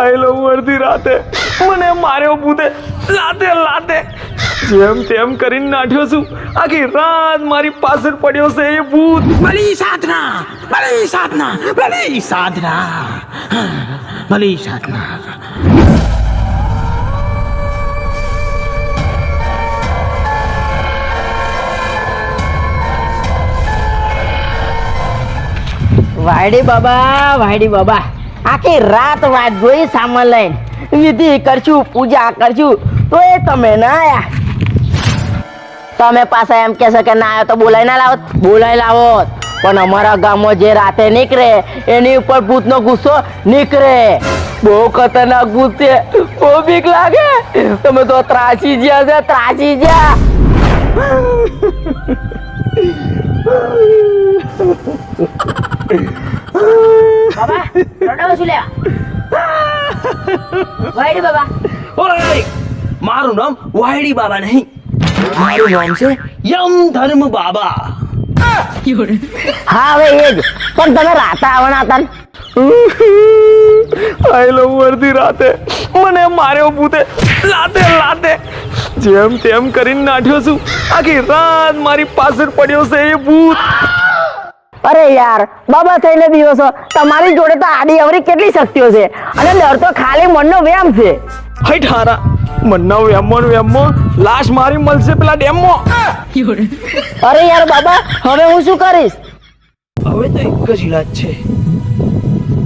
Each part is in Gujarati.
આયલો અડધી રાતે. મને માર્યો ભૂતે. લાતે લાતે. જેમ તેમ કરીને નાઠ્યો છું. આખી રાત મારી પાછળ પડ્યો છે એ ભૂત. ભલી સાધના ભલી સાધના ભલી સાધના. ભલી સાધના. વાયડી બાબા વાયડી બાબા. આખી રાત વાત જોઈ સામાન લઈને. વિધિ કરશું પૂજા કરશું તો એ તમે ના આયા. તમે પાછા એમ કહેશો કે ના આવ્યો તો બોલાઈ ના લાવો બોલાઈ લાવો પણ અમારા ગામમાં જે રાતે નીકળે એની ઉપર ભૂતનો ગુસ્સો નીકળે. બહુ ખતરનાક ભૂત છે બહુ બીક લાગે. તમે તો ત્રાસી જ્યા છે ત્રાસી જ્યા. બાબા રડાવ છું લેવા વાયડી બાબા. ઓય મારું નામ વાયડી બાબા નહીં. મારું નામ છે યમ ધર્મ બાબા. હા હવે એ જ. પણ તમે રાતા આવના હતા ને? આયલો અડધી રાતે. મને માર્યો ભૂતે. લાતે લાતે. જેમ તેમ કરીને નાઠ્યો છું. આખી રાત મારી પાછળ પડ્યો છે એ ભૂત. અરે યાર બાબા થઈને દિવસો. તમારી જોડે તો આડી અવરી કેટલી શક્તિઓ છે? અને ડર તો ખાલી મનનો વ્યામ છે. હઈ ઠારા મનનો વેમો ને વેમો લાશ મારી મળશે પેલા ડેમમાં. અરે યાર બાબા હવે હું શું કરીશ? હવે તો એક જ ઈલાજ છે.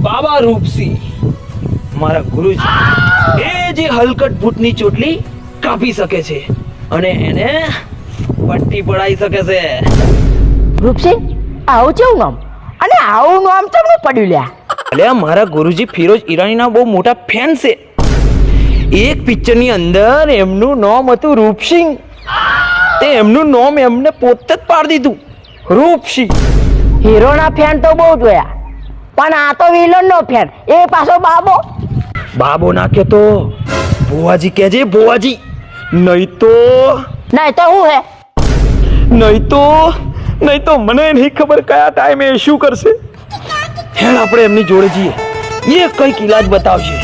બાબા રૂપસિંહ મારા ગુરુજી એ જે હલકટ ભૂતની ચોટલી કાપી શકે છે અને એને પટ્ટી પડાઈ શકે છે. રૂપસિંહ આવું કેવું નામ અને આવું નામ ચમનું પડ્યું લ્યા? અલ્યા મારા ગુરુજી ફિરોજ ઈરાનીના બહુ મોટા ફેન છે. એક પિક્ચરની અંદર એમનું નામ હતું રૂપસિંહ. તે એમનું નામ એમને પોતે જ પાડી દીધું. રૂપસિંહ. હીરોના ફેન તો બહુ જોયા. પણ આ તો વિલનનો ફેન. એ પાછો બાબો. બાબો નાખ્યો તો ભુવાજી કહેજે ભુવાજી નહીં તો નહીં તો હું હે? નહીં તો નહીં તો મને નહીં ખબર કયા ટાઈમે એ શું કરશે. હેડ આપણે એમની જોડે જઈએ. એ કંઈક ઇલાજ બતાવશે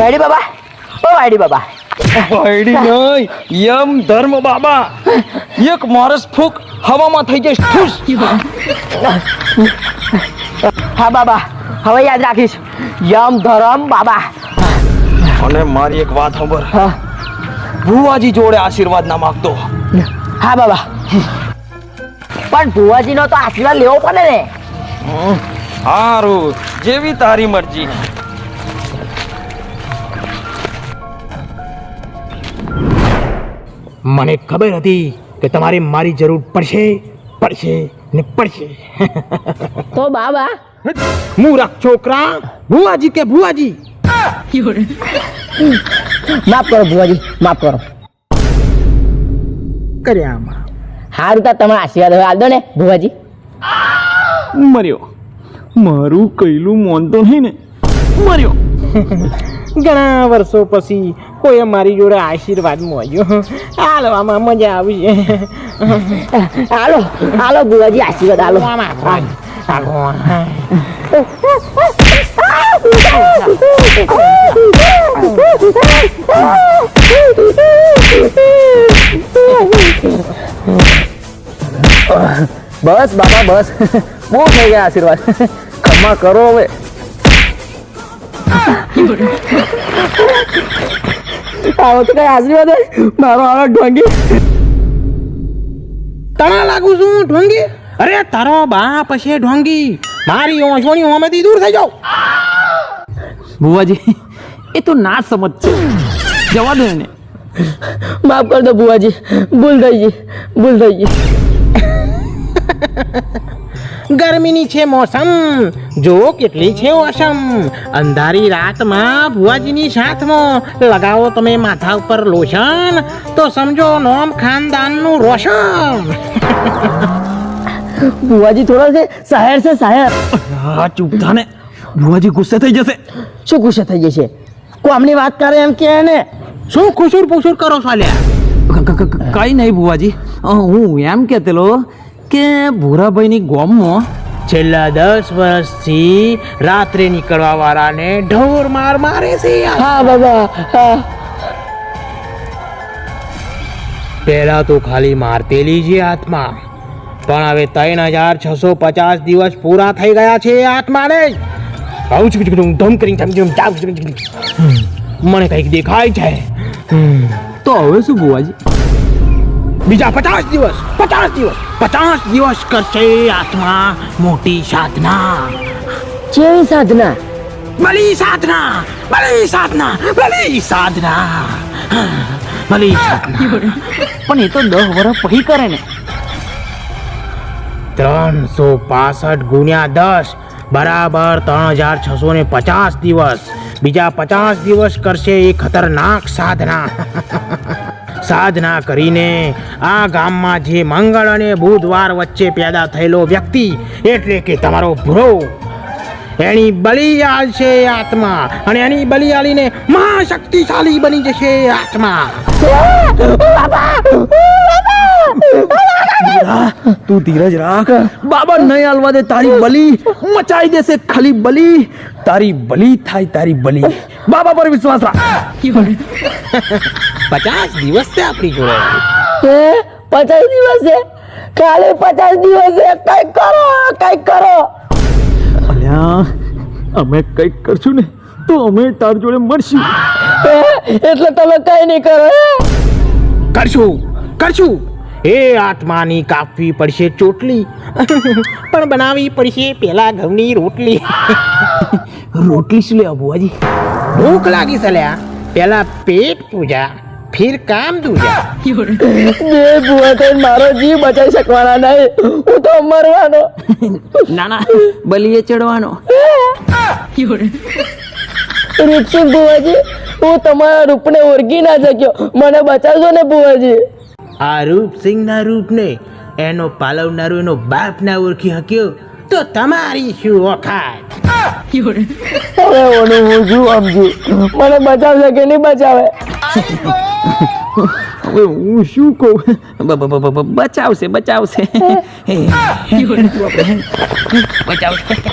હેડ બાબા. ઓ વાયડી બાબા. નહીં યમ ધર્મ બાબા. એક મારસ ફૂક હવામાં થઈ જઈશ. ખુશ હા બાબા. હવે યાદ રાખીશ. યમ ધરમ બાબા. અને મારી એક વાત ખબર ભુવાજી જોડે આશીર્વાદ ના માગતો. હા બાબા. પણ ભુવાજીનો તો આશીર્વાદ લેવો પડે ને. હારું. જેવી તારી મરજી. મને ખબર હતી કે તમારે મારી જરૂર પડશે પડશે ને પડશે. તો બાબા. મૂરખ છોકરા ભુવાજી કે ભુવાજી? માફ કરો ભુવાજી માફ કરો. કર્યા આમાં. સારું તા તમે આશીર્વાદ હવે આલ દો ને ભુવાજી. મર્યો. મારું કૈલું મોનતો નહીં ને. મર્યો. ઘણા વર્ષો પછી કોઈ મારી જોડે આશીર્વાદ મળ્યો. હાલવામાં મજા આવશે હાલો હાલો ભુવાજી આશીર્વાદ હાલો. બસ બાબા બસ. બહુ થઈ ગયા આશીર્વાદ. ખમા કરો હવે. આવો તો કઈ આશીર્વાદ? મારો આવો ઢોંગી. તણા લાગુ છું ઢોંગી. અરે તારો બાપ છે ઢોંગી. મારી ઓછોણી હોમેથી દૂર થઈ જાઓ ભુવાજી એ તો ના સમજ છે. જવા દો એને. માફ કર દો ભુવાજી ભૂલ થઈ ગઈ. ભૂલ થઈ ગઈ. ગરમીની છે મોસમ. જો કેટલી છે ઓસમ. અંધારી રાતમાં ભુવાજીની સાથમાં લગાવો તમે માથા ઉપર લોશન તો સમજો નોમ ખાનદાનનું રોશન. ભુવાજી થોડો છે શહેર છે શહેર હા ચૂપ થાને. ભુવાજી ગુસ્સે થઈ જશે. શું ગુસ્સે થઈ જશે? કોમની વાત કરે એમ કે ને? શું ખુશુર પુસુર કરો છો અલ્યા કઈ નહીં ભુવાજી. હું એમ કહેતેલો કે ભૂરાભાઈની ગોમમાં છેલ્લા દસ વર્ષથી રાત્રે નીકળવા વાળાને ઢોર માર મારે છે હા બાબા પહેલા તો ખાલી મારતેલી છે આત્મા પણ હવે ત્રણ હજાર છસો પચાસ દિવસ પૂરા થઈ ગયા છે આત્માને. ધમ કરી ધમ ધમ જાવ છું છું. હમ, મને કંઈક દેખાય છે. તો હવે શું ભુવાજી બીજા પચાસ દિવસ પચાસ દિવસ. પચાસ દિવસ કરશે આત્મા મોટી સાધના. જેવી સાધના? બલી સાધના બલી સાધના બલી સાધના. બલી સાધના. પણ એ તો દસ વર્ષ પછી કરે ને. ત્રણસો પાસઠ ગુણ્યા દસ બરાબર ત્રણ હજાર છસો ને પચાસ દિવસ. બીજા પચાસ દિવસ કરશે એ ખતરનાક સાધના. સાધના કરીને આ ગામમાં જે મંગળ અને બુધવાર વચ્ચે પેદા થયેલો વ્યક્તિ એટલે કે તમારો ભ્રો એની બલિયાલ છે આત્મા અને એની બલિયાળીને મહાશક્તિશાળી બની જશે આત્મા. તું ધીરજ રાખ. બાબા નહીં હાલવા દે તારી બલી મચાઈ દેશે ખાલી બલી. તારી બલી થાય તારી બલી. બાબા પર વિશ્વાસ રાખ. પચાસ દિવસ છે આપણી જોડે. હે? પચાસ દિવસ છે? કાલે પચાસ દિવસે કંઈક કરો કંઈક કરો. અલ્યા અમે કંઈક કરશું ને તો અમે તાર જોડે મળશું એટલે તમે કઈ નહીં કરો કરશું કરશું. એ આત્માની કાપવી પડશે ચોટલી. પણ બનાવવી પડશે પેલા ઘઉંની રોટલી. રોટલી શું લે ભુવાજી ભૂખ લાગી સલ્યા પેલા પેટ પૂજા. ફિર કામ દૂજા જે ભૂવા થઈ મારો જીવ બચાવી શકવાના નહીં. હું તો મરવાનો. ના ના બલીએ ચડવાનો. રૂપસિંહ ભુવાજી હું તમારા રૂપને ઓળખી ના શક્યો. મને બચાવજો ને ભુવાજી. આ રૂપસિંહ ના રૂપને એનો પાલવનારો એનો બાપ ના ઓળખી શક્યો તો તમારી શું ઓખાત? હવે ઓનું હું શું સમજુ? મને બચાવશે કે નહીં બચાવે? હવે હું શું કહું? બચાવશે બચાવશે. બચાવશે.